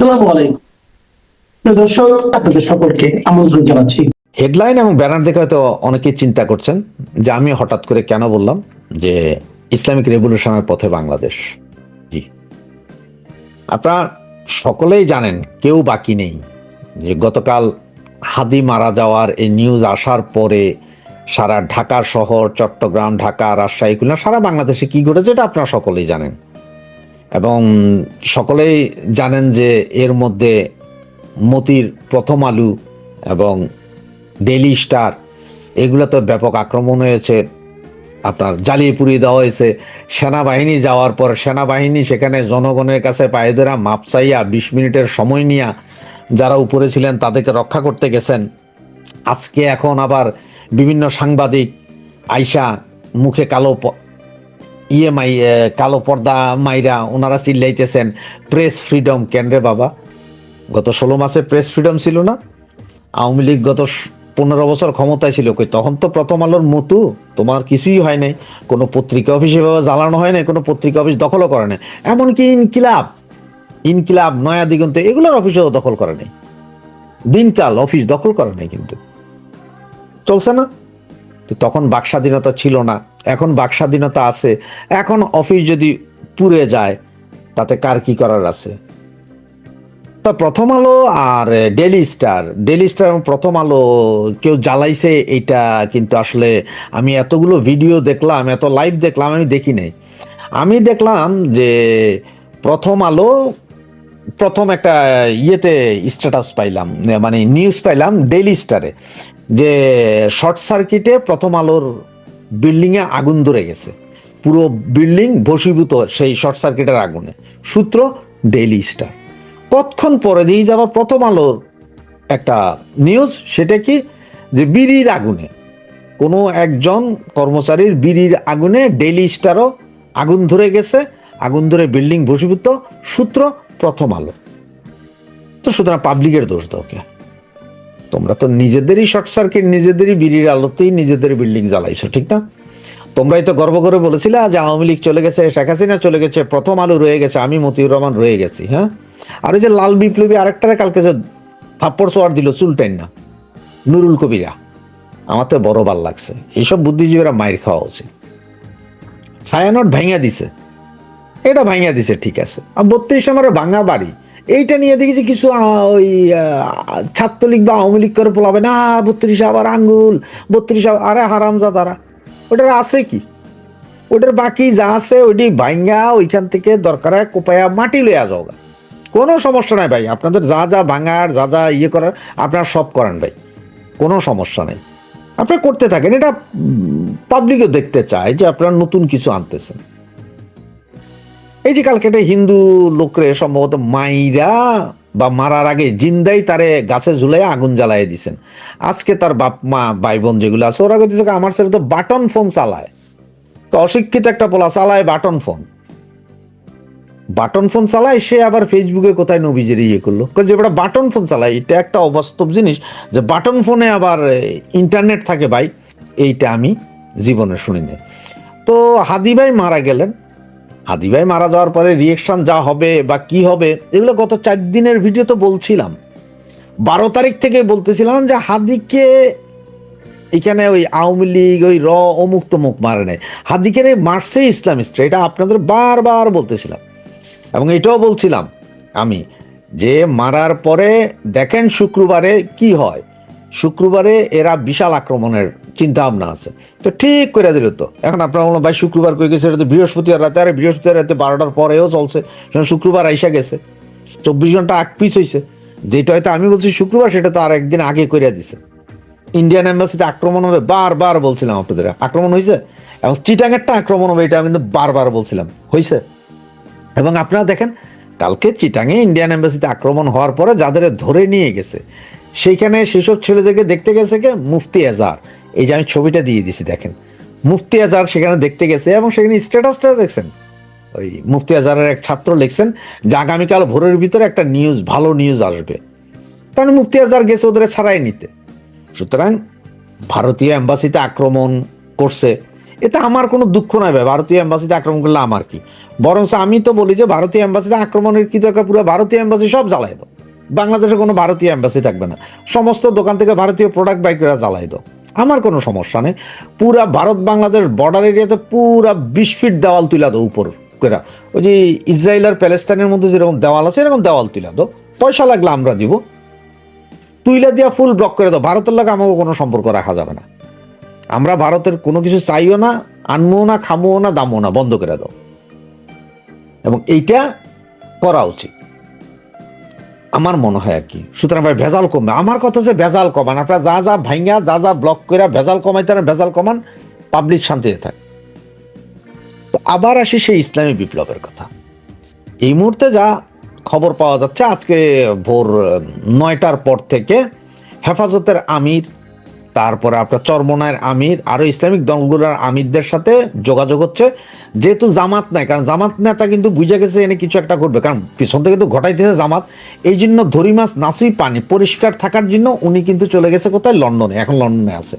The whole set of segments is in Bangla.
আসসালামু আলাইকুম। দর্শক, আপনাদের সকলকে আমন্ত্রণ জানাচ্ছি। হেডলাইন এবং ব্যানার দেখে হয়তো চিন্তা করছেন যে আমি হঠাৎ করে কেন বললাম যে ইসলামিক রেভলিউশনের পথে বাংলাদেশ। আপনারা সকলেই জানেন, কেউ বাকি নেই। যে গতকাল হাদি মারা যাওয়ার এই নিউজ আসার পরে সারা ঢাকা শহর, চট্টগ্রাম, ঢাকা, রাজশাহী, খুলনা, সারা বাংলাদেশে কি ঘটেছে এটা আপনারা সকলেই জানেন। এবং সকলেই জানেন যে এর মধ্যে মতির প্রথম আলু এবং ডেইলি স্টার এগুলো তো ব্যাপক আক্রমণ হয়েছে। আপনার জ্বালিয়ে পুড়িয়ে দেওয়া হয়েছে। সেনাবাহিনী যাওয়ার পর সেনাবাহিনী সেখানে জনগণের কাছে পায়ে ধরা মাপ চাইয়া বিশ মিনিটের সময় নিয়া যারা উপরে ছিলেন তাদেরকে রক্ষা করতে গেছেন। আজকে এখন আবার বিভিন্ন সাংবাদিক আইসা মুখে কালো ইয়ে মাই এ, কালো পর্দা মাইরা ওনারা চিল্লাইতেছেন প্রেস ফ্রিডম কেন রে বাবা? গত ষোলো মাসে প্রেস ফ্রিডম ছিল না। আওয়ামী লীগ গত পনেরো বছর ক্ষমতায় ছিল কই? তখন তো প্রথম আলোর মতো। তোমার কিছুই হয় নাই। কোনো পত্রিকা অফিস এভাবে জ্বালানো হয় নাই কোনো পত্রিকা অফিস দখলও করে নাই। এমনকি ইনকিলাব ইনকিলাব নয়া দিগন্ত এগুলোর অফিসও দখল করে নাই। দিনকাল অফিস দখল করে নাই কিন্তু। চলছে না। তো তখন বাক স্বাধীনতা ছিল না। এখন বাক স্বাধীনতা আছে, এখন অফিস যদি পুড়ে যায়, তাতে কার কি করার আছে? তা প্রথম আলো আর ডেলি স্টার ডেলি স্টার এবং প্রথম আলো, কেউ জ্বালাইছে এটা কিন্তু আসলে আমি এতগুলো ভিডিও দেখলাম, এত লাইভ দেখলাম, আমি দেখি নাই। আমি দেখলাম যে প্রথম আলো, প্রথম একটা ইয়েতে স্ট্যাটাস পাইলাম মানে নিউজ পাইলাম ডেইলি স্টারে যে শর্ট সার্কিটে প্রথম আলোর বিল্ডিংয়ে আগুন ধরে গেছে। পুরো বিল্ডিং ভসীভূত সেই শর্ট সার্কিটের আগুনে। সূত্র ডেইলি স্টার। কতক্ষণ পরে দিয়ে যাওয়া প্রথম আলোর একটা নিউজ, সেটা কি? যে বিড়ির আগুনে। কোনো একজন কর্মচারীর বিড়ির আগুনে ডেইলি স্টারও আগুন ধরে গেছে। আগুন ধরে বিল্ডিং ভসীভূত সূত্র প্রথম আলো। তো সুতরাং পাবলিকের দোষ দাও তোমরা তো নিজেদেরই শর্ট সার্কিট, নিজেদেরই বিড়ির আলোতেই নিজেদের বিল্ডিং জ্বালাইছো, ঠিক না? তোমরাই তো গর্ব করে বলেছিলে যে আওয়ামী লীগ চলে গেছে, শেখ হাসিনা চলে গেছে, প্রথম আলো রয়ে গেছে, আমি মতিউর রহমান রয়ে গেছি হ্যাঁ? আর ওই যে লাল বিপ্লবী আরেকটারে কালকে যে থাপ্পড় সোয়ার দিল চুলটাইন না, নুরুল কবিরা। আমার তো বড় ভালো লাগছে। এইসব বুদ্ধিজীবীরা মায়ের খাওয়া উচিত। ছায়ানট ভাঙিয়া দিছে। এটা ভাঙিয়া দিছে, ঠিক আছে। আর বত্রিশ নম্বরের ভাঙা বাড়ি। এইটা নিয়ে দেখেছি কিছু ওই ছাত্রলীগ বা আওয়ামী লীগ করে পোলাবে। না, বত্রিশ আবার আঙ্গুল, বত্রিশ আরে হারামজা তারা ওটার আছে কি? ওটার বাকি যা আছে ওইটি ভাঙ্গা ওইখান থেকে দরকার হয় কোপায়া মাটি লইয়া যাও কোনো সমস্যা নাই ভাই, আপনাদের যা যা ভাঙার, যা যা ইয়ে করার, আপনারা সব করেন ভাই। কোনো সমস্যা নেই। আপনারা করতে থাকেন, এটা পাবলিকও দেখতে চায় যে আপনারা নতুন কিছু আনতেছেন। এই যে কালকে একটা হিন্দু লোকরে সম্ভবত মাইরা বা মারার আগে জিন্দাই তারে গাছে ঝুলাই আগুন জ্বালাই দিছেন। আজকে তার বাপ, মা ভাই বোন যেগুলো আছে, ওরা দিচ্ছে আমার ছেলে তো বাটন ফোন চালায়। তো অশিক্ষিত একটা পোলা চালায় বাটন ফোন। বাটন ফোন চালায়, সে আবার ফেসবুকে কোথায় নবীজের ইয়ে করল? যে ওটা বাটন ফোন চালায়, এটা একটা অবাস্তব জিনিস যে বাটন ফোনে আবার ইন্টারনেট থাকে ভাই, এইটা আমি জীবনে শুনিনি। তো হাদি ভাই মারা গেলেন হাদি ভাই মারা যাওয়ার পরে রিয়েকশন যা হবে বা কি হবে, এগুলো গত চার দিনের ভিডিও তো বলছিলাম। বারো তারিখ থেকে বলতেছিলাম যে হাদিকে এখানে ওই আওয়ামী লীগ, ওই র অমুক তমুক মারে নেয় হাদিকে রে মারছে ইসলামিস্টরা এটা আপনাদের বারবার বলতেছিলাম। এবং এটাও বলছিলাম আমি যে মারার পরে দেখেন শুক্রবারে কি হয়। শুক্রবারে এরা বিশাল আক্রমণের চিন্তা ভাবনা আছে। তো ঠিক করে দিল তো। এখন আপনার বলুন ভাই, শুক্রবার কই গেছে? এটা তো বৃহস্পতিবার রাতে। আরে, বৃহস্পতিবার রাতে বারোটার পরেও চলছে। শুক্রবার আইসা গেছে। চব্বিশ ঘণ্টা আগ পিছ হয়েছে যেটা হয়তো আমি বলছি শুক্রবার, সেটা তো আর একদিন আগে করে দিছে। ইন্ডিয়ান এম্বাসিতে আক্রমণ হবে, বারবার বলছিলাম আপনাদের। আক্রমণ হয়েছে এবং চিটাঙেরটা আক্রমণ হবে, এটা আমি কিন্তু বারবার বলছিলাম। হয়েছে এবং আপনারা দেখেন, কালকে চিটাঙে ইন্ডিয়ান এম্বাসিতে আক্রমণ হওয়ার পরে যাদের ধরে নিয়ে গেছে, সেইখানে সেসব ছেলেদেরকে দেখতে গেছে কে? মুফতি আজার এই যে আমি ছবিটা দিয়ে দিছি, দেখেন। মুফতি আজার সেখানে দেখতে গেছে এবং সেখানে স্ট্যাটাসটা দেখছেন। ওই মুফতি আজারের এক ছাত্র লিখছেন যে আগামীকাল ভোরের ভিতরে একটা নিউজ, ভালো নিউজ আসবে। কারণ মুফতি আজার গেছে ওদের ছাড়াই নিতে। সুতরাং ভারতীয় এম্বাসিতে আক্রমণ করছে। এতে আমার কোনো দুঃখ নাই ভাই, ভারতীয় এম্বাসিতে আক্রমণ করলে আমার কি? বরঞ্চ আমি তো বলি যে ভারতীয় এম্বাসিতে আক্রমণের কি দরকার? পুরো ভারতীয় এম্বাসি সব জ্বালাই বাংলাদেশে কোনো ভারতীয় এম্বাসি থাকবে না। সমস্ত দোকান থেকে ভারতীয় প্রোডাক্ট বাই করে জ্বালাই দাও আমার কোনো সমস্যা নেই। পুরা ভারত বাংলাদেশ বর্ডার এরিয়াতে পুরা বিশ ফিট দেওয়াল তুলা দো উপর করে ওই যে ইসরায়েল আর প্যালেস্তাইনের মধ্যে যেরকম দেওয়াল আছে, এরকম দেওয়াল তুলা দো পয়সা লাগলে আমরা দিব। তুইলা দিয়া ফুল ব্লক করে দাও। ভারতের লাগে আমাকে কোনো সম্পর্ক রাখা যাবে না। আমরা ভারতের কোনো কিছু চাইও না আনব না খামো না, দামও না, বন্ধ করে দাও। এবং এইটা করা উচিত। আমার মনে হয় আর কি। সুতরাং ভাই, ভেজাল কমবে। আমার কথা হচ্ছে ভেজাল কমান। আপনারা যা যা ভাইঙ্গা, যা যা ব্লক করে ভেজাল কমাইতে ভেজাল কমান পাবলিক শান্তিতে থাক। তো আবার আসি সেই ইসলামী বিপ্লবের কথা। এই মুহূর্তে যা খবর পাওয়া যাচ্ছে, আজকে ভোর নয়টার পর থেকে হেফাজতের আমির, তারপরে আপনার চরমনায়ের আমির আরও ইসলামিক দলগুলোর আমিরদের সাথে যোগাযোগ হচ্ছে। যেহেতু জামাত নাই, কারণ জামাত নেতা কিন্তু বুঝে গেছে এনে কিছু একটা করবে কারণ পিছন থেকে তো ঘটাইতেছে জামাত। এই জন্য ধরি মাছ নাসুই পানি পরিষ্কার থাকার জন্য উনি কিন্তু চলে গেছে কোথায়? লন্ডনে, এখন লন্ডনে আছে।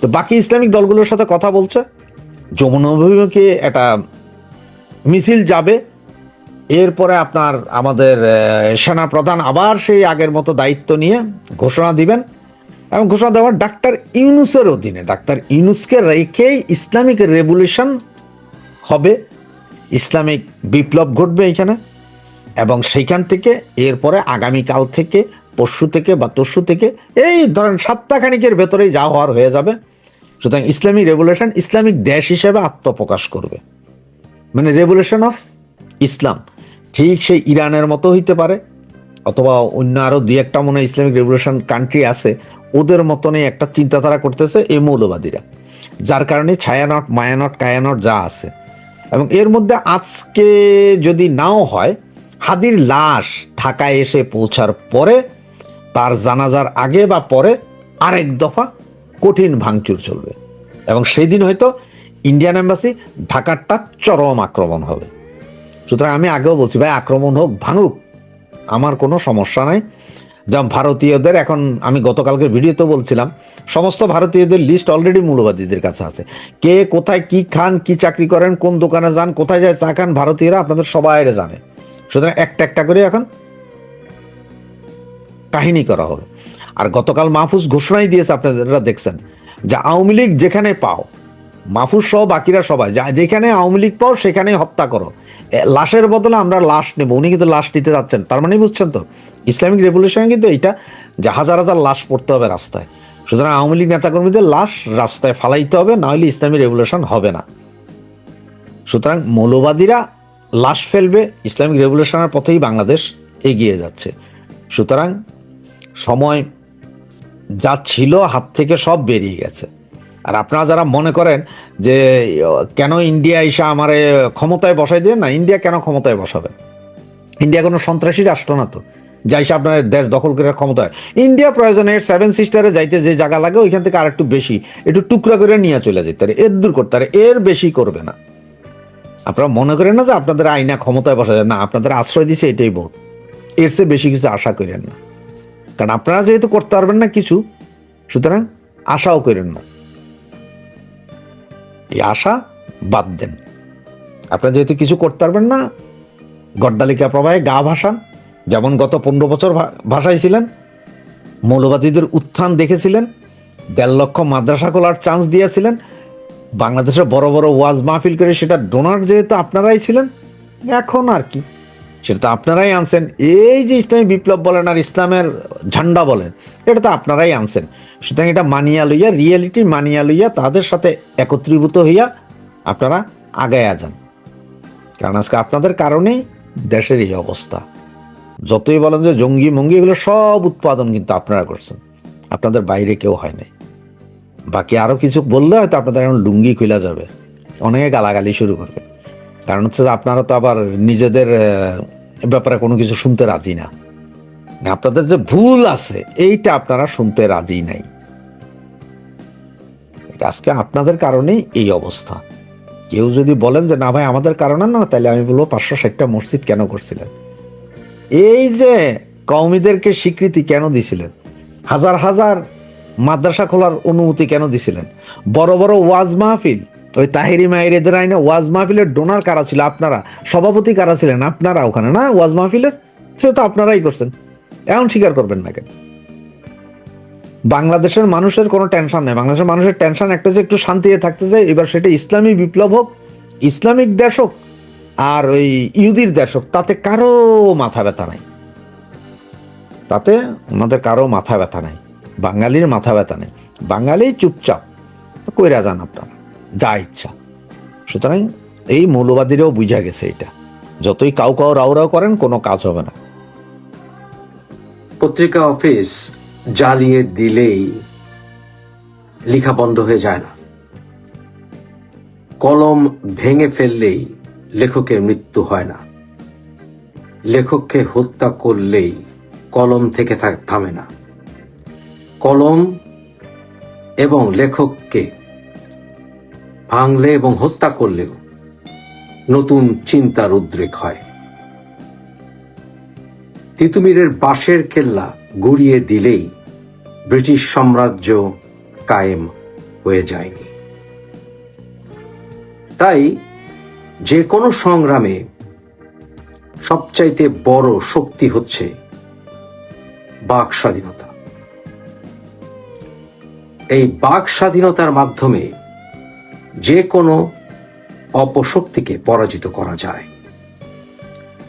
তো বাকি ইসলামিক দলগুলোর সাথে কথা বলছে। যমুনা অভিমুখে একটা মিছিল যাবে। এরপরে আপনার আমাদের সেনা প্রধান আবার সেই আগের মতো দায়িত্ব নিয়ে ঘোষণা দিবেন। এবং ঘোষণা দেওয়ার ডাক্তার ইউনুসের অধীনে, ডাক্তার ইউনুসকে রেখেই ইসলামিক রেভলিউশন হবে। ইসলামিক বিপ্লব ঘটবে এখানে। এবং সেইখান থেকে, এরপরে আগামীকাল থেকে, পরশু থেকে বা তরশু থেকে, এই ধরেন সপ্তাহখানিকের ভেতরেই যা হওয়ার হয়ে যাবে। সুতরাং ইসলামিক রেভলিউশন ইসলামিক দেশ হিসেবে আত্মপ্রকাশ করবে। মানে রেভলিউশন অফ ইসলাম। ঠিক সেই ইরানের মতো হইতে পারে, অথবা অন্য আরও দুই একটা মনে ইসলামিক রেভলিউশন কান্ট্রি আছে, ওদের মতনই একটা চিন্তাধারা করতেছে এই মৌলবাদীরা। যার কারণে ছায়ানট, মায়ানট, কায়ানট যা আছে। এবং এর মধ্যে আজকে যদি নাও হয়, হাদির লাশ ঢাকায় এসে পৌঁছার পরে, তার জানাজার আগে বা পরে আরেক দফা কঠিন ভাঙচুর চলবে। এবং সেই দিন হয়তো ইন্ডিয়ান এম্বাসি ঢাকারটা চরম আক্রমণ হবে। সুতরাং আমি আগেও বলছি, ভাই, আক্রমণ হোক, ভাঙুক, আমার কোনো সমস্যা নাই। যেমন ভারতীয়দের, এখন আমি গতকালকে ভিডিওতে বলছিলাম, সমস্ত ভারতীয়দের লিস্ট অলরেডি মূলবাদীদের কাছে আছে। কে কোথায় কি খান, কি চাকরি করেন, কোন দোকানে যান, কোথায় যায় চা খান, ভারতীয়রা আপনাদের সবাই জানে। সুতরাং একটা একটা করে এখন কাহিনী করা হবে। আর গতকাল মাহফুজ ঘোষণাই দিয়েছে আপনারা দেখছেন, যে আওয়ামী লীগ যেখানে পাও, মাহফুজ সহ বাকিরা সবাই, যা- যেখানে আওয়ামী লীগ পাও সেখানেই হত্যা করো। লাশের বদলে আমরা লাশ নেব। উনি কিন্তু লাশ দিতে যাচ্ছেন। তার মানে বুঝছেন তো, ইসলামিক রেভলিউশনে কিন্তু এইটা যে হাজার হাজার লাশ পড়তে হবে রাস্তায়। সুতরাং আওয়ামী লীগ নেতাকর্মীদের লাশ রাস্তায় ফালাইতে হবে নাহলে ইসলামী রেভলিউশন হবে না। সুতরাং মৌলবাদীরা লাশ ফেলবে, ইসলামিক রেভলিউশনের পথেই বাংলাদেশ এগিয়ে যাচ্ছে। সুতরাং সময় যা ছিল হাত থেকে সব বেরিয়ে গেছে। আর আপনারা যারা মনে করেন যে, কেন ইন্ডিয়া এসে আমারে ক্ষমতায় বসাই দিয়ে না, ইন্ডিয়া কেন ক্ষমতায় বসাবে? ইন্ডিয়া কোনো সন্ত্রাসী রাষ্ট্র না তো। যাইসে আপনার দেশ দখল করে ক্ষমতা হয় ইন্ডিয়া প্রয়োজনে সেভেন সিস্টারে যাইতে যে জায়গা লাগে, ওইখান থেকে আর একটু বেশি, একটু টুকরা করে নিয়ে চলে যেতে পারে। এর দূর করতে পারে, এর বেশি করবে না। আপনারা মনে করেন না যে আপনাদের আইনা ক্ষমতায় বসা যায়? না, আপনাদের আশ্রয় দিচ্ছে এটাই বহুত এর চেয়ে বেশি কিছু আশা করেন না। কারণ আপনারা যেহেতু করতে পারবেন না কিছু, সুতরাং আশাও করেন না। এই আশা বাদ দেন। আপনারা যেহেতু কিছু করতে পারবেন না, গড্ডালিকা প্রবাহে গা ভাসান। যেমন গত পনেরো বছর ভা- ভাসাইছিলেন, মৌলবাদীদের উত্থান দেখেছিলেন, দেড় লক্ষ মাদ্রাসা খোলার চান্স দিয়েছিলেন বাংলাদেশে বড় বড় ওয়াজ মাহফিল করে সেটা ডোনার যেহেতু আপনারাই ছিলেন, এখন আর কি। সেটা তো আপনারাই আনছেন। এই যে ইসলামী বিপ্লব বলেন আর ইসলামের ঝান্ডা বলেন, এটা তো আপনারাই আনছেন। সুতরাং এটা মানিয়া লইয়া, রিয়েলিটি মানিয়া লইয়া তাদের সাথে একত্রীভূত হইয়া আপনারা আগায়া যান। কারণ আজকে আপনাদের কারণেই দেশের এই অবস্থা। যতই বলেন যে জঙ্গি মঙ্গি, এগুলো সব উৎপাদন কিন্তু আপনারা করছেন। আপনাদের বাইরে কেউ হয় নাই। বাকি আরও কিছু বললে হয়তো আপনাদের এখন লুঙ্গি খুলে যাবে। অনেকে গালাগালি শুরু করবে। কারণ হচ্ছে যে আপনারা তো আবার নিজেদের ব্যাপারে কোনো কিছু শুনতে রাজি না। না, আপনাদের যে ভুল আছে এইটা আপনারা শুনতে রাজি নাই। আজকে আপনাদের কারণেই এই অবস্থা। কেউ যদি বলেন যে না ভাই আমাদের কারণে না তাহলে আমি বলব পাঁচশো ষাটটা মসজিদ কেন করছিলেন? এই যে কওমিদেরকে স্বীকৃতি কেন দিছিলেন? হাজার হাজার মাদ্রাসা খোলার অনুমতি কেন দিছিলেন? বড় বড় ওয়াজ মাহফিল ওই তাহিরি মাহিরেদের আইনে ওয়াজ মাহফিলের ডোনার কারা ছিল? আপনারা? সভাপতি কারা ছিলেন? আপনারা ওখানে, না? ওয়াজ মাহফিলের? সে তো আপনারাই করছেন। এখন স্বীকার করবেন না কেন? বাংলাদেশের মানুষের কোনো টেনশন নেই। বাংলাদেশের মানুষের টেনশন একটা যে একটু শান্তিতে থাকতে চাই, এবার সেটা ইসলামী বিপ্লব হোক, ইসলামিক দেশ হোক, আর ওই ইহুদির দেশ হোক, তাতে কারও মাথা ব্যথা নাই। তাতে ওনাদের কারও মাথা ব্যথা নাই। বাঙালির মাথা ব্যথা নেই। বাঙালি চুপচাপ। কইরা যান আপনারা। যা ইচ্ছা। সুতরাং এই মৌলবাদীরাও বুঝা গেছে এটা। যতই কাউ কাউ রাও রাও করেন, কোনো কাজ হবে না। পত্রিকা অফিস জ্বালিয়ে দিলেই লেখা বন্ধ হয়ে যায় না। কলম ভেঙে ফেললেই লেখকের মৃত্যু হয় না। লেখককে হত্যা করলেই কলম থেকে থামে না। কলম এবং লেখককে ভাঙলে এবং হত্যা করলেও নতুন চিন্তার উদ্রেক হয়। তিতুমিরের বাঁশের কেল্লা গুড়িয়ে দিলেই ব্রিটিশ সাম্রাজ্য কায়েম হয়ে যায়নি। তাই যে কোনো সংগ্রামে সবচাইতে বড় শক্তি হচ্ছে বাক স্বাধীনতা। এই বাক স্বাধীনতার মাধ্যমে যে কোনো অপশক্তিকে পরাজিত করা যায়।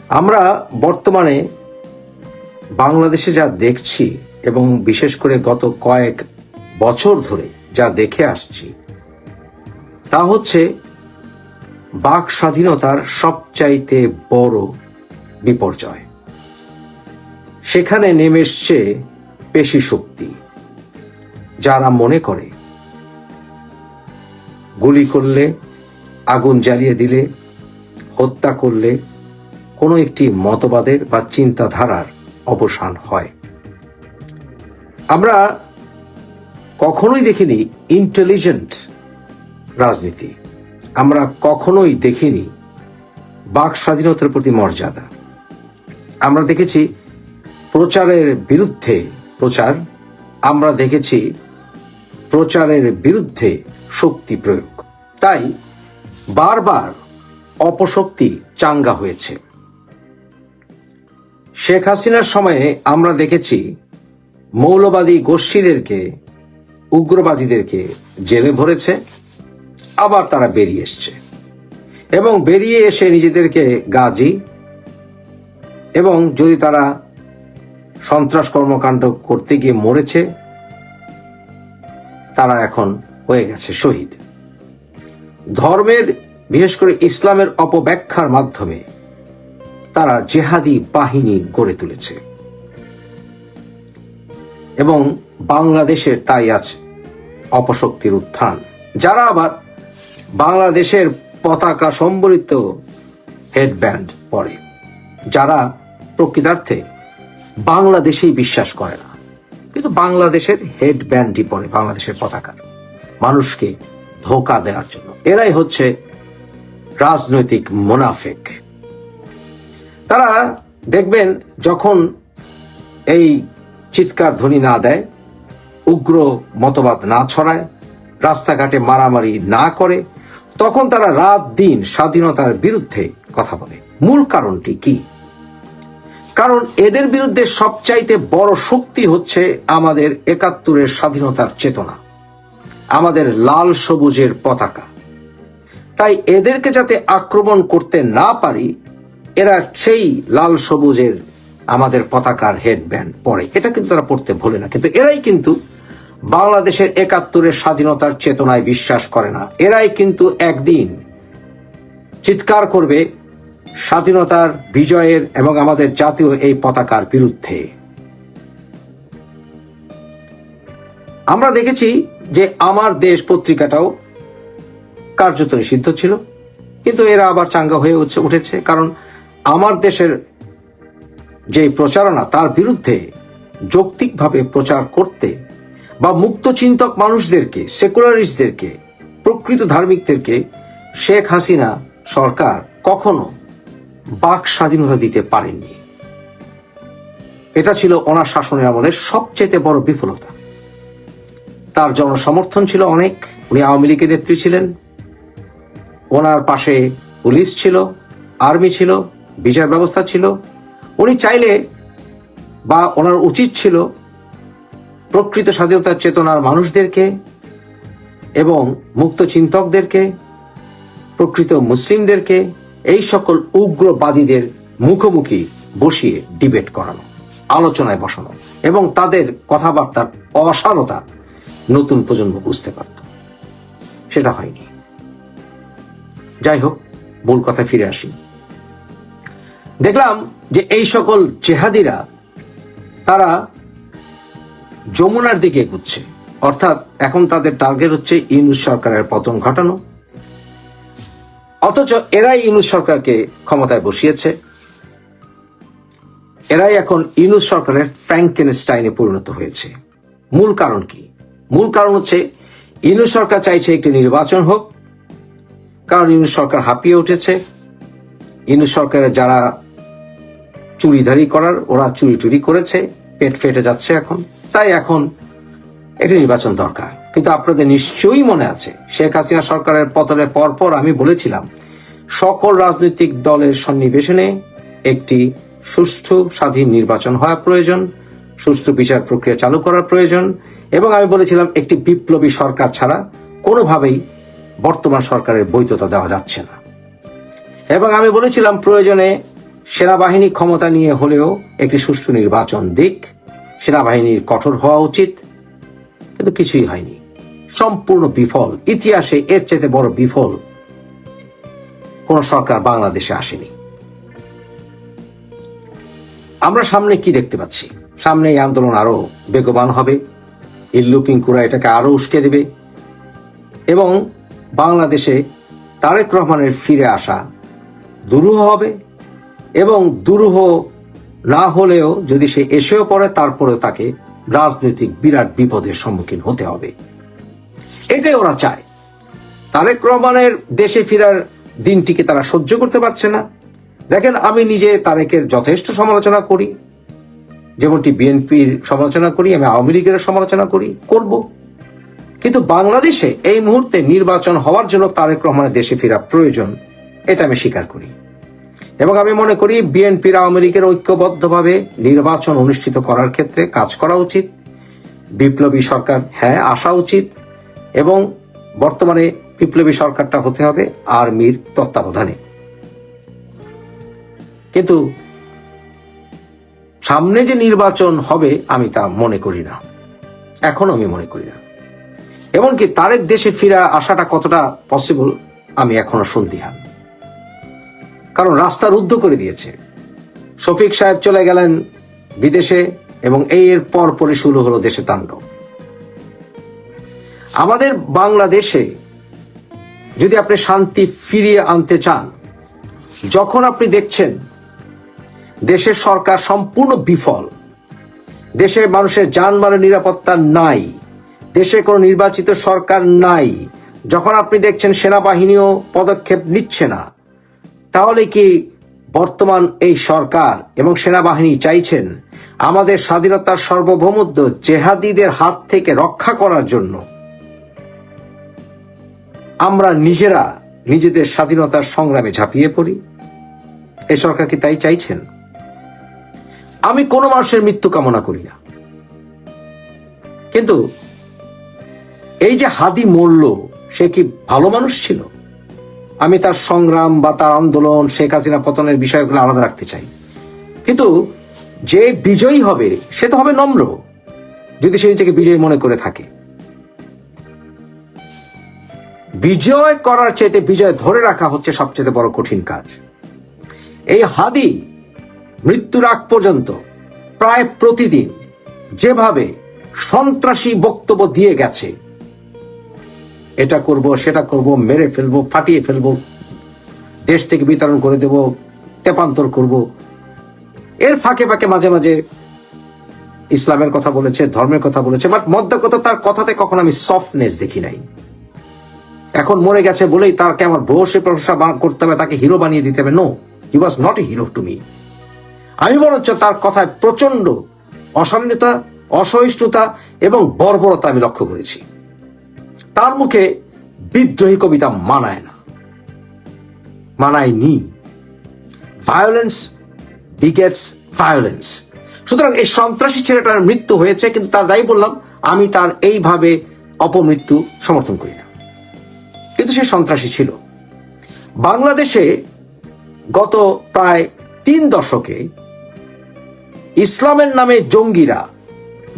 আমরা বর্তমানে বাংলাদেশে যা দেখছি এবং বিশেষ করে গত কয়েক বছর ধরে যা দেখে আসছি, তা হচ্ছে বাক স্বাধীনতার সবচাইতে বড় বিপর্যয়। সেখানে নেমে এসছে পেশি শক্তি, যারা মনে করে গুলি করলে, আগুন জ্বালিয়ে দিলে, হত্যা করলে কোনো একটি মতবাদের বা চিন্তাধারার অবসান হয়। আমরা কখনোই দেখিনি ইন্টেলিজেন্ট রাজনীতি। আমরা কখনোই দেখিনি বাক স্বাধীনতার প্রতি মর্যাদা। আমরা দেখেছি প্রচারের বিরুদ্ধে প্রচার। আমরা দেখেছি প্রচারের বিরুদ্ধে শক্তি প্রয়োগ। তাই বারবার অপশক্তি চাঙ্গা হয়েছে। শেখ হাসিনার সময়ে আমরা দেখেছি মৌলবাদী গোষ্ঠীদেরকে, উগ্রবাদীদেরকে জেলে ভরেছে, আবার তারা বেরিয়ে এসছে। এবং বেরিয়ে এসে নিজেদেরকে গাজী এবং যদি তারা সন্ত্রাস কর্মকাণ্ড করতে গিয়ে মরেছে, তারা এখন হয়ে গেছে শহীদ। ধর্মের, বিশেষ করে ইসলামের অপব্যাখ্যার মাধ্যমে তারা জেহাদি বাহিনী গড়ে তুলেছে। এবং বাংলাদেশের তাই আছে অপশক্তির উত্থান। যারা আবার বাংলাদেশের পতাকা সম্বলিত হেডব্যান্ড পরে, যারা প্রকৃতার্থে বাংলাদেশেই বিশ্বাস করে না, কিন্তু বাংলাদেশের হেডব্যান্ডই পরে, বাংলাদেশের পতাকা মানুষকে ধোকা দেওয়ার জন্য। এরাই হচ্ছে রাজনৈতিক মোনাফেক। তারা দেখবেন যখন এই চিৎকার ধ্বনি না দেয়, উগ্র মতবাদ না ছড়ায়, রাস্তাঘাটে মারামারি না করে, তখন তারা রাত দিন স্বাধীনতার বিরুদ্ধে কথা বলে। মূল কারণটি কি? কারণ এদের বিরুদ্ধে সবচাইতে বড় শক্তি হচ্ছে আমাদের একাত্তরের স্বাধীনতার চেতনা। আমাদের লাল সবুজের পতাকা। তাই এদেরকে যাতে আক্রমণ করতে না পারি, এরা সেই লাল সবুজের আমাদের পতাকার হেডব্যান্ড পরে। এটা কিন্তু তারা পড়তে ভোলে না। কিন্তু এরাই কিন্তু বাংলাদেশের একাত্তরের স্বাধীনতার চেতনায় বিশ্বাস করে না। এরাই কিন্তু একদিন চিৎকার করবে স্বাধীনতার বিজয়ের এবং আমাদের জাতীয় এই পতাকার বিরুদ্ধে। আমরা দেখেছি যে আমার দেশ পত্রিকাটাও কার্যত নিষিদ্ধ ছিল। কিন্তু এরা আবার চাঙ্গা হয়ে উঠছে, উঠেছে। কারণ আমার দেশের যে প্রচারণা, তার বিরুদ্ধে যৌক্তিকভাবে প্রচার করতে বা মুক্ত চিন্তক মানুষদেরকে, সেকুলারিস্টদেরকে, প্রকৃত ধার্মিকদেরকে শেখ হাসিনা সরকার কখনো বাক স্বাধীনতা দিতে পারেননি। এটা ছিল ওনার শাসনের আমলের সবচেয়ে বড় বিফলতা। তার জনসমর্থন ছিল অনেক। উনি আওয়ামী লীগের নেত্রী ছিলেন। ওনার পাশে পুলিশ ছিল, আর্মি ছিল, বিচার ব্যবস্থা ছিল। উনি চাইলে বা ওনার উচিত ছিল প্রকৃত স্বাধীনতার চেতনার মানুষদেরকে এবং মুক্ত চিন্তকদেরকে, প্রকৃত মুসলিমদেরকে, এই সকল উগ্রবাদীদের মুখোমুখি বসিয়ে ডিবেট করানো, আলোচনায় বসানো এবং তাদের কথাবার্তার অসারতা নতুন প্রজন্ম বুঝতে পারত। সেটা হয়নি। যাই হোক, মূল কথা ফিরে আসি। দেখলাম যে এই সকল জেহাদিরা, তারা যমুনার দিকে এগুচ্ছে। অর্থাৎ এখন তাদের টার্গেট হচ্ছে ইউনুস সরকারের পতন ঘটানো। অথচ এরাই ইউনুস সরকারকে ক্ষমতায় বসিয়েছে। এরাই এখন ইউনুস সরকারের ফ্র্যাঙ্কেনস্টাইনে পরিণত হয়েছে। মূল কারণ কি? কারণ হচ্ছে ইউনুস সরকার চাইছে একটি নির্বাচন হোক। কারণ ইউনুস সরকার হাঁপিয়ে উঠেছে। ইউনুস সরকারের যারা চুরিধারি করার, ওরা চুরি টুরি করেছে, পেট ফেটে যাচ্ছে এখন। তাই এখন একটি নির্বাচন দরকার। কিন্তু আপনাদের নিশ্চয়ই মনে আছে, শেখ হাসিনা সরকারের পতনের পরপর আমি বলেছিলাম, সকল রাজনৈতিক দলের সন্নিবেশনে একটি সুষ্ঠু স্বাধীন নির্বাচন হওয়া প্রয়োজন। সুষ্ঠু বিচার প্রক্রিয়া চালু করার প্রয়োজন এবং আমি বলেছিলাম একটি বিপ্লবী সরকার ছাড়া কোনোভাবেই বর্তমান সরকারের বৈধতা দেওয়া যাচ্ছে না। এবং আমি বলেছিলাম প্রয়োজনে সেনাবাহিনী ক্ষমতা নিয়ে হলেও একটি সুষ্ঠু নির্বাচন দিক, সেনাবাহিনীর কঠোর হওয়া উচিত, কিন্তু কিছুই হয়নি। সম্পূর্ণ বিফল, ইতিহাসে এর চাইতে বড় বিফল কোন সরকার বাংলাদেশে আসেনি। আমরা সামনে কি দেখতে পাচ্ছি? সামনে এই আন্দোলন আরও বেগবান হবে। ইল্লু পিঙ্কুরা এটাকে আরও উস্কে দেবে। এবং বাংলাদেশে তারেক রহমানের ফিরে আসা দুরূহ হবে এবং দুরূহ না হলেও যদি সে এসেও পড়ে, তারপরেও তাকে রাজনৈতিক বিরাট বিপদের সম্মুখীন হতে হবে। এটাই ওরা চায়। তারেক রহমানের দেশে ফেরার দিনটিকে তারা সহ্য করতে পারছে না। দেখেন, আমি নিজে তারেকের যথেষ্ট সমালোচনা করি। যেমনটি বিএনপির সমালোচনা করি, আমি আওয়ামী লীগের সমালোচনা করি, করব। কিন্তু বাংলাদেশে এই মুহূর্তে নির্বাচন হওয়ার জন্য তারেক রহমানের দেশে ফেরা প্রয়োজন, এটা আমি স্বীকার করি। এবং আমি মনে করি বিএনপির আওয়ামী লীগের ঐক্যবদ্ধভাবে নির্বাচন অনুষ্ঠিত করার ক্ষেত্রে কাজ করা উচিত। বিপ্লবী সরকার হ্যাঁ আসা উচিত। এবং বর্তমানে বিপ্লবী সরকারটা হতে হবে আর্মির তত্ত্বাবধানে। কিন্তু সামনে যে নির্বাচন হবে, আমি তা মনে করি না। এখন আমি মনে করি না। এমনকি তারের দেশে ফিরা আসাটা কতটা পসিবল আমি এখনও সন্দিহান। কারণ রাস্তা রুদ্ধ করে দিয়েছে। শফিক সাহেব চলে গেলেন বিদেশে এবং এই এর পর পরে শুরু হলো দেশে তাণ্ডব। আমাদের বাংলাদেশে যদি আপনি শান্তি ফিরিয়ে আনতে চান, যখন আপনি দেখছেন দেশের সরকার সম্পূর্ণ বিফল। দেশে মানুষের যানবাহনের নিরাপত্তা নাই। দেশে কোনো নির্বাচিত সরকার নাই। যখন আপনি দেখছেন সেনাবাহিনীও পদক্ষেপ নিচ্ছে না, তাহলে কি বর্তমান এই সরকার এবং সেনাবাহিনী চাইছেন আমাদের স্বাধীনতার সার্বভৌমত্ব জেহাদিদের হাত থেকে রক্ষা করার জন্য? আমরা নিজেরা নিজেদের স্বাধীনতার সংগ্রামে ঝাঁপিয়ে পড়ি। এই সরকার কি তাই চাইছেন? আমি কোনো মানুষের মৃত্যু কামনা করি না। কিন্তু এই যে হাদি মরল, সে কি ভালো মানুষ ছিল? আমি তার সংগ্রাম বা তার আন্দোলন, শেখ হাসিনা পতনের বিষয়গুলো আলাদা রাখতে চাই। কিন্তু যে বিজয়ী হবে, সে তো হবে নম্র, যদি সে নিজেকে বিজয়ী মনে করে থাকে। বিজয় করার চাইতে বিজয় ধরে রাখা হচ্ছে সবচেয়ে বড় কঠিন কাজ। এই হাদি মৃত্যুর আগ পর্যন্ত প্রায় প্রতিদিন যেভাবে সন্ত্রাসী বক্তব্য দিয়ে গেছে, এটা করব, সেটা করব, মেরে ফেলব, ফাটিয়ে ফেলব, দেশ থেকে বিতরণ করে দেব, তেপান্তর করব। এর ফাঁকে ফাঁকে মাঝে মাঝে ইসলামের কথা বলেছে, ধর্মের কথা বলেছে বাট মধ্য কথা তার কথাতে কখনো আমি সফটনেস দেখি নাই। এখন মরে গেছে বলেই তাকে আমার বসে প্রশংসা করতে হবে, তাকে হিরো বানিয়ে দিতে হবে। No he was not a hero to me আমি বরঞ্চ তার কথায় প্রচণ্ড অসান্যতা অসহিষ্ণুতা এবং বর্বরতা আমি লক্ষ্য করেছি। তার মুখে বিদ্রোহী কবিতা মানায় না। মানায়নি। ভায়োলেন্স বিগেটস ভায়োলেন্স সুতরাং এই সন্ত্রাসী ছেলেটার মৃত্যু হয়েছে, কিন্তু তার যাই বললাম, আমি তার এইভাবে অপমৃত্যু সমর্থন করি না। কিন্তু সে সন্ত্রাসী ছিল। বাংলাদেশে গত প্রায় তিন দশকে ইসলামের নামে জঙ্গিরা,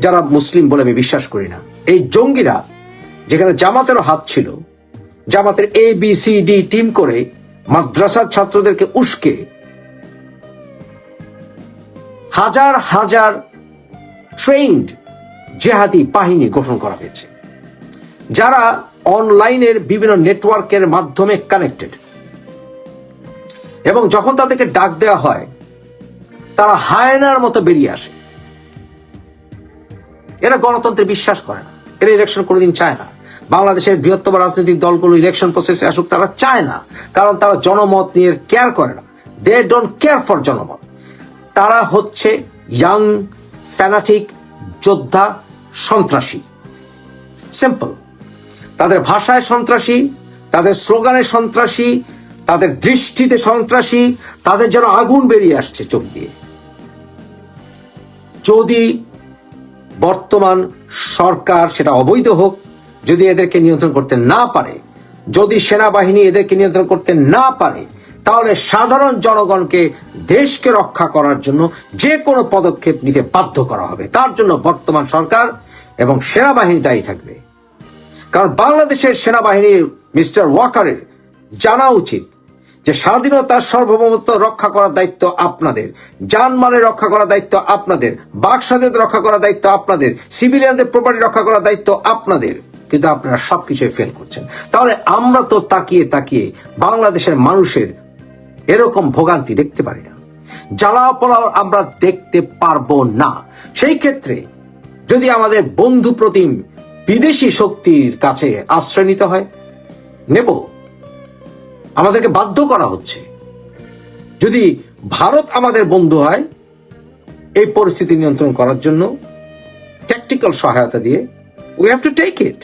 যারা মুসলিম বলে আমি বিশ্বাস করি না, এই জঙ্গিরা যেখানে জামাতেরও হাত ছিল, জামাতের A B C D team করে মাদ্রাসার ছাত্রদেরকে উস্কে হাজার হাজার ট্রেন্ড জেহাদি বাহিনী গঠন করা হয়েছে, যারা অনলাইনের বিভিন্ন নেটওয়ার্কের মাধ্যমে কানেক্টেড এবং যখন তাদেরকে ডাক দেওয়া হয় তারা হায়নার মতো বেরিয়ে আসে। এরা গণতন্ত্রে বিশ্বাস করে না। এরা ইলেকশন কোনোদিন চায় না। বাংলাদেশের বৃহত্তম রাজনৈতিক দলগুলো ইলেকশন প্রসেসে আসুক, তারা চায় না। কারণ তারা জনমত নিয়ে কেয়ার করে না। দে ডোন্ট কেয়ার ফর জনমত। তারা হচ্ছে ইয়াং ফ্যানাটিক যোদ্ধা, সন্ত্রাসী। সিম্পল তাদের ভাষায় সন্ত্রাসী, তাদের স্লোগানে সন্ত্রাসী, তাদের দৃষ্টিতে সন্ত্রাসী, তাদের যেন আগুন বেরিয়ে আসছে চোখ দিয়ে। যদি বর্তমান সরকার সেটা অবৈধ হোক, যদি এদেরকে নিয়ন্ত্রণ করতে না পারে, যদি সেনাবাহিনী এদেরকে নিয়ন্ত্রণ করতে না পারে, তাহলে সাধারণ জনগণকে দেশকে রক্ষা করার জন্য যে কোনো পদক্ষেপ নিতে বাধ্য করা হবে। তার জন্য বর্তমান সরকার এবং সেনাবাহিনী দায়ী থাকবে। কারণ বাংলাদেশের সেনাবাহিনীর মিস্টার ওয়াকারের জানা উচিত যে স্বাধীনতার সার্বভৌমত্ব রক্ষা করার দায়িত্ব আপনাদের, যানমালের রক্ষা করার দায়িত্ব আপনাদের বাক স্বাধীনতা রক্ষা করার দায়িত্ব আপনাদের, সিভিলিয়ানদের প্রপার্টি রক্ষা করার দায়িত্ব আপনাদের। কিন্তু আপনারা সবকিছুই ফেল করছেন। তাহলে আমরা তো তাকিয়ে তাকিয়ে বাংলাদেশের মানুষের এরকম ভোগান্তি দেখতে পারি না। জ্বালা পোড়াও আমরা দেখতে পারব না। সেই ক্ষেত্রে যদি আমাদের বন্ধু প্রতিম বিদেশি শক্তির কাছে আশ্রয় নিতে হয়, নেব। আমাদেরকে বাধ্য করা হচ্ছে। যদি ভারত আমাদের বন্ধু হয়, এই পরিস্থিতি নিয়ন্ত্রণ করার জন্য ট্যাকটিক্যাল সহায়তা দিয়ে we have to take it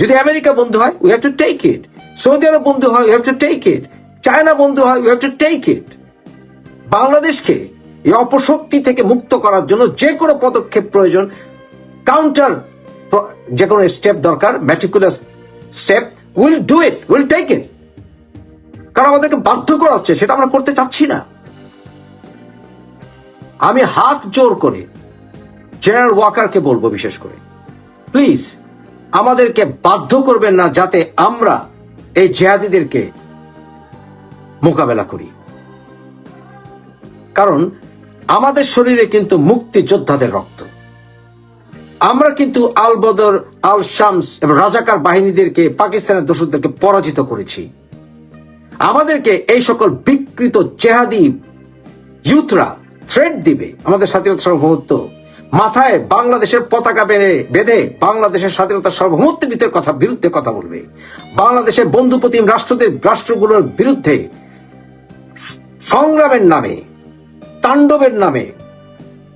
যদি আমেরিকা বন্ধু হয় we have to take it Saudi Arab বন্ধু হয় we have to take it China বন্ধু হয় we have to take it বাংলাদেশকে এই অপশক্তি থেকে মুক্ত করার জন্য যে কোনো পদক্ষেপ প্রয়োজন। কাউন্টার যে কোনো স্টেপ দরকার meticulous step will do it will take it কারণ আমাদেরকে বাধ্য করা হচ্ছে, সেটা আমরা করতে চাচ্ছি না। আমি হাত জোর করে জেনারেল ওয়াকারকে বলব বিশেষ করে। প্লিজ, আমাদেরকে বাধ্য করবেন না যাতে আমরা এই জেহাদিদেরকে মোকাবেলা করি। কারণ আমাদের শরীরে কিন্তু মুক্তি যোদ্ধাদের রক্ত। আমরা কিন্তু আল বদর, আল শামস এবং রাজাকার বাহিনীদেরকে, পাকিস্তানের দোষদেরকে পরাজিত করেছি। আমাদেরকে এই সকল বিকৃত জেহাদি ইউথরা থ্রেড দিবে। আমাদের স্বাধীনতা সার্বভৌমত্ব মাথায় বাংলাদেশের পতাকা বেড়ে বেঁধে বাংলাদেশের স্বাধীনতা সার্বভৌমত্বের কথা, বিরুদ্ধে কথা বলবে। বাংলাদেশের বন্ধুপ্রতিম রাষ্ট্রদের, রাষ্ট্রগুলোর বিরুদ্ধে সংগ্রামের নামে, তাণ্ডবের নামে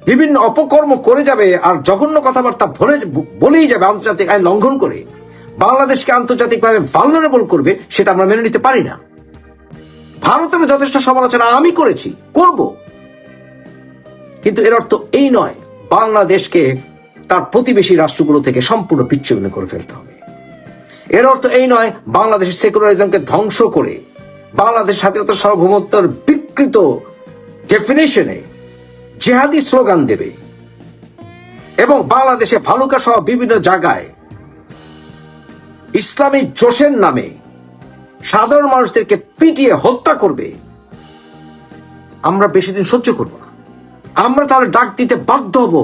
বিভিন্ন অপকর্ম করে যাবে আর জঘন্য কথাবার্তা বলে, বলেই যাবে, আন্তর্জাতিক আইন লঙ্ঘন করে। বাংলাদেশকে আন্তর্জাতিকভাবে ভালনারেবল করবে, সেটা আমরা মেনে নিতে পারি না। ভারতের যথেষ্ট সমালোচনা আমি করেছি, করব। কিন্তু এর অর্থ এই নয়, বাংলাদেশকে তার প্রতিবেশী রাষ্ট্রগুলো থেকে সম্পূর্ণ বিচ্ছিন্ন করে ফেলতে হবে। এর অর্থ এই নয়, বাংলাদেশের সেকুলারিজমকে ধ্বংস করে বাংলাদেশ স্বাধীনতা সার্বভৌমত্বের বিকৃত ডেফিনেশনে জেহাদি স্লোগান দেবে এবং বাংলাদেশে ভালুকা সহ বিভিন্ন জায়গায় ইসলামী জোশের নামে সাধারণ মানুষদেরকে পিটিয়ে হত্যা করবে, আমরা বেশি দিন সহ্য করব না। আমরা তাহলে ডাক দিতে বাধ্য হব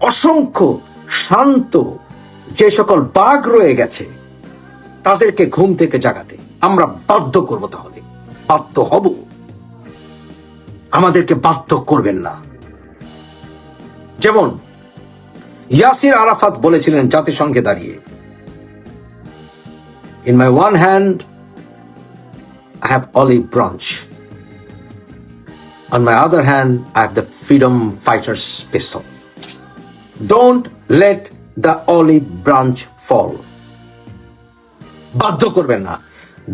অসংখ্য শান্ত যে সকল বাঘ রয়ে গেছে, তাদেরকে ঘুম থেকে জাগাতে আমরা বাধ্য করব তাহলে। বাধ্য হব। আমাদেরকে বাধ্য করবেন না। যেমন ইয়াসির আরাফাত বলেছিলেন জাতিসংঘে দাঁড়িয়ে in my one hand I have olive branch. On my other hand, I have the freedom fighter's pistol. Don't let the olive branch fall. বাধ্য করবেন না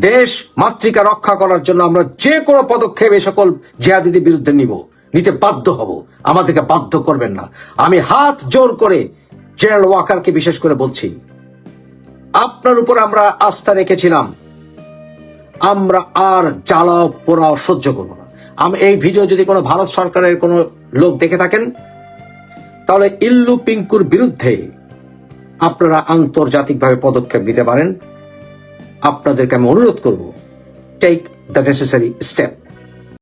দেশ মাতৃকা রক্ষা করার জন্য আমরা যে কোনো পদক্ষেপ এই সকল জিহাদিদের বিরুদ্ধে নিব নিতে বাধ্য হব আমাদেরকে বাধ্য করবেন না আমি হাত জোর করে জেনারেল ওয়াকারকে বিশেষ করে বলছি আপনার উপর আমরা আস্থা রেখেছিলাম আমরা আর জ্বালাও পোড়াও সহ্য করব না। আমি এই ভিডিও যদি কোনো ভারত সরকারের কোনো লোক দেখে থাকেন, তাহলে ইল্লু পিঙ্কুর বিরুদ্ধে আপনারা আন্তর্জাতিকভাবে পদক্ষেপ নিতে পারেন। আপনাদেরকে আমি অনুরোধ করব টেক দ্য নেসেসারি স্টেপ